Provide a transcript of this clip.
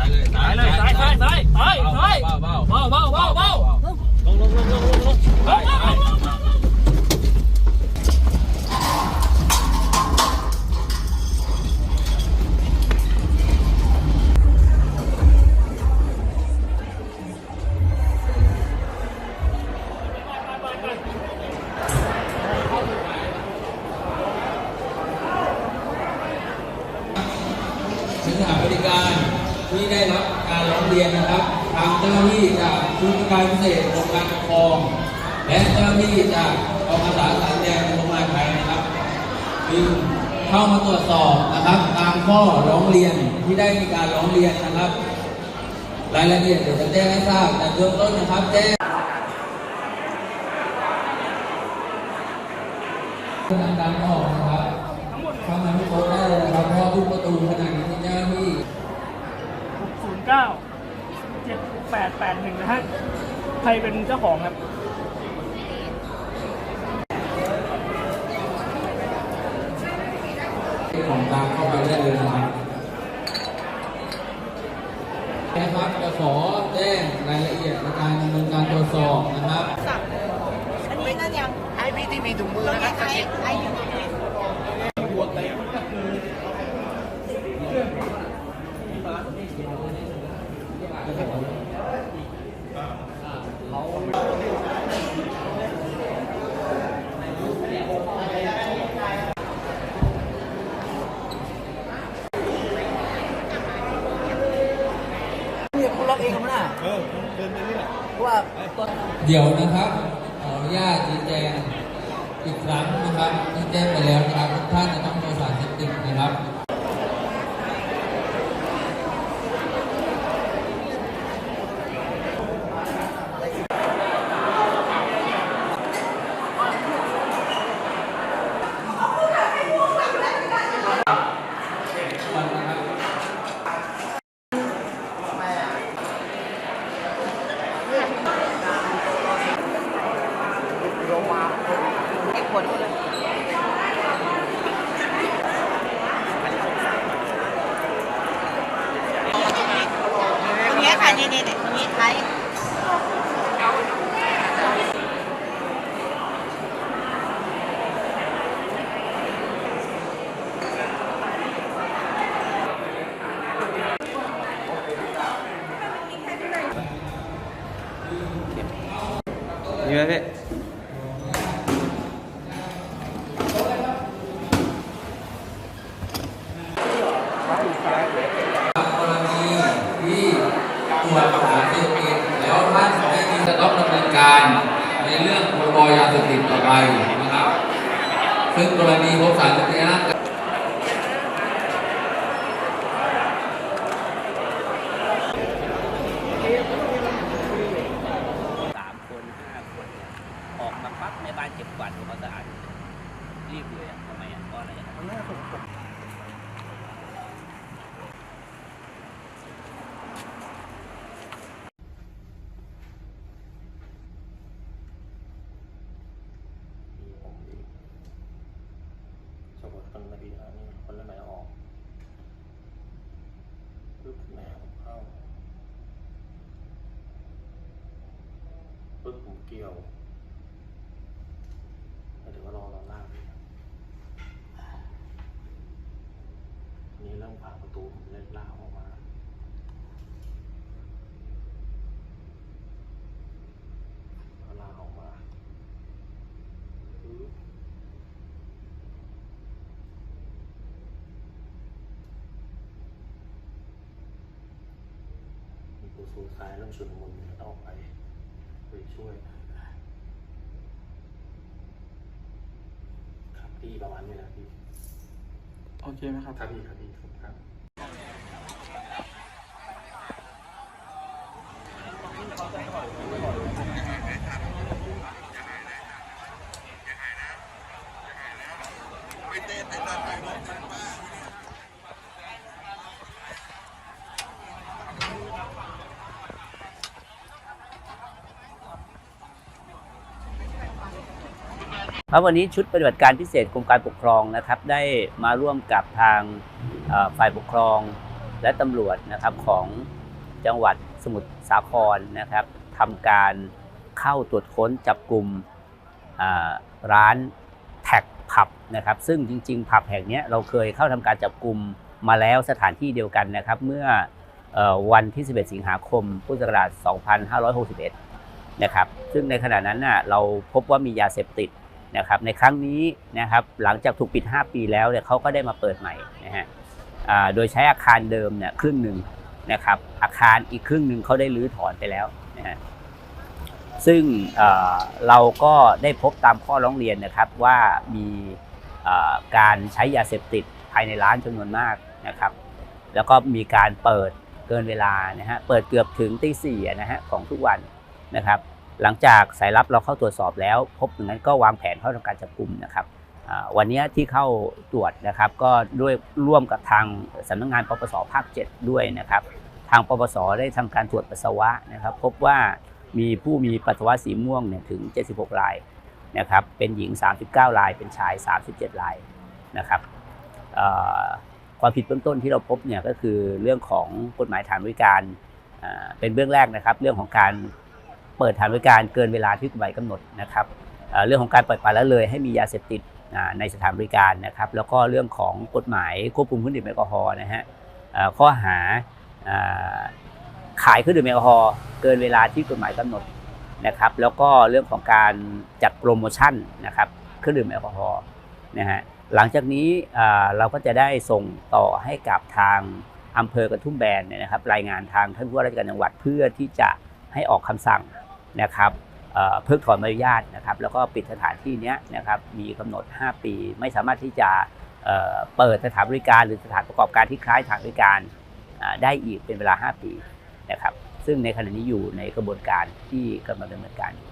ซ้ายเลยซ้ายเลยซ้ายซ้ายซ้ายซ้ายซ้ายเบาเบาเบาเบาเบาเบาลงลงลงลงลงลงไปไปถึง ที่ได้รับการร้องเรียนนะครับทางเจ้าหน้าที่จากชุดการพิเศษกรมการปกครอง และเจ้าหน้าที่จากกองอาสาสารแดงกรมราชทัณฑ์นะครับจึงเข้ามาตรวจสอบนะครับ ตามข้อร้องเรียนที่ได้มีการร้องเรียนนะครับ รายละเอียดเดี๋ยวจะแจ้งให้ทราบแต่เบื้องต้นนะครับแจ้งการออกนะครับเข้ามาที่โต๊ะได้เลยนะครับเพราะทุกประตูขนาดนี้เจ้าหน้าที่ ศูนย์ เก้าเจ็ดแปดแปดหนึ่งนะฮะใครเป็นเจ้าของครับของกลางเข้าไปได้เลยนะครับนะครับจะขอแจ้งรายละเอียดในการดำเนินการตรวจสอบนะครับ อันนี้นั่นยังไอ้พี่ที่มีถุงมือตรงนะคนี้รับไอ้ไอ้อยู่ตรงนี้ เนี่ยคุณล็อกเองครับนะเออเดินไปนี่แหละว่าเดี๋ยวนะครับ ขออนุญาตชี้แจงอีกครั้งนะครับที่แจงไปแล้วนะครับทุกท่านจะต้องโดนสารเสพติดนะครับ ไอ้คนเลยตรงนี้ค่ะนี่นี่นี่ตรงนี้ไอ้ นี่ไหมพี่กรณีที่ตรวจสารเสพติดแล้วท่านไม่มีจะต้องดำเนินการในเรื่องพรบยาเสพติดต่อไปนะครับ ซึ่งกรณีพบสารเสพติดในร่างกาย สามคนห้าคนเนี่ยออกมาปั๊บในบ้านเก็บกวาดทำความสะอาดรีบเลยอะทำไมอะเพราะอะไรอะ สมมติคนมาดีนะนี่คนละไหนออก ปึ๊บแนวเข้าปึ๊บหูเกี่ยวเดี๋ยวก็รอเราล่างนี่เริ่มผ่าประตูผมเล่นลาออกมาลากออกมาปึ๊บ มีผู้ สูญสายเริ่มชุนมุนต้องออกไปไปช่วยครับพี่ประมาณนี้แหละพี่โอเคไหมครับครับพี่ครับพี่ครับ ครับวันนี้ชุดปฏิบัติการพิเศษกรมการปกครองนะครับ ได้มาร่วมกับทางฝ่ายปกครองและตำรวจนะครับของจังหวัดสมุทรสาครนะครับทำการเข้าตรวจค้นจับกลุ่มร้านแท็กผับนะครับ ซึ่งจริง ๆ ผับแห่งนี้เราเคยเข้าทำการจับกลุ่มมาแล้วสถานที่เดียวกันนะครับ เมื่ออวันที่ 11 สิงหาคม พุทธศักราช 2561 นะครับ ซึ่งในขณะนั้นน่ะเราพบว่ามียาเสพติด นะครับในครั้งนี้นะครับหลังจากถูกปิด 5 ปีแล้วเนี่ยเขาก็ได้มาเปิดใหม่นะฮะโดยใช้อาคารเดิมเนี่ยครึ่งหนึ่งนะครับอาคารอีกครึ่งหนึ่งเขาได้รื้อถอนไปแล้วนะฮะซึ่งเราก็ได้พบตามข้อร้องเรียนนะครับว่ามีการใช้ยาเสพติดภายในร้านจำนวนมากนะครับแล้วก็มีการเปิดเกินเวลานะฮะเปิดเกือบถึงตีสี่นะฮะของทุกวันนะครับ หลังจากสายลับเราเข้าตรวจสอบแล้ว พบอย่างนั้นก็วางแผนเข้าทำการจับกลุ่มนะครับวันนี้ที่เข้าตรวจนะครับก็ด้วยร่วมกับทางสำนักงานปปสภาค 7 ด้วยนะครับทางปปสได้ทำการตรวจปัสสาวะนะครับ พบว่ามีผู้มีปัสสาวะสีม่วงเนี่ยถึง 76 รายนะครับเป็นหญิง 39 ราย เป็นชาย 37 รายนะครับความผิดเบื้องต้นที่เราพบเนี่ยก็คือเรื่องของกฎหมายฐานบริการเป็นเบื้องแรกนะครับ เรื่องของการ เปิดฐานบริการเกินเวลาที่กฎหมายกำหนดนะครับเรื่องของการปล่อยปละละเลยให้มียาเสพติดในสถานบริการนะครับ แล้วก็เรื่องของกฎหมายควบคุมเครื่องดื่มแอลกอฮอล์นะฮะข้อหาอขายเครื่องดื่มแอลกอฮอล์เกินเวลาที่กฎหมายกำหนดนะครับ แล้วก็เรื่องของการจัดโปรโมชั่นนะครับเครื่องดื่มแอลกอฮอล์นะฮะหลังจากนี้เราก็จะได้ส่งต่อให้กับทางอำเภอกระทุ่มแบนเนี่ยนะครับ รายงานทางท่านผู้ว่าราชการจังหวัดเพื่อที่จะให้ออกคำสั่ง นะครับเพิกถอนใบอนุญาตนะครับ แล้วก็ปิดสถานที่นี้นะครับมีกำหนด 5 ปี ไม่สามารถที่จะเเปิดสถานบริการหรือสถานประกอบการที่คล้ายสถานบริการได้อีกเป็นเวลา 5 ปีนะครับ ซึ่งในขณะนี้อยู่ในกระบวนการที่กำลังดำเนินการอยู่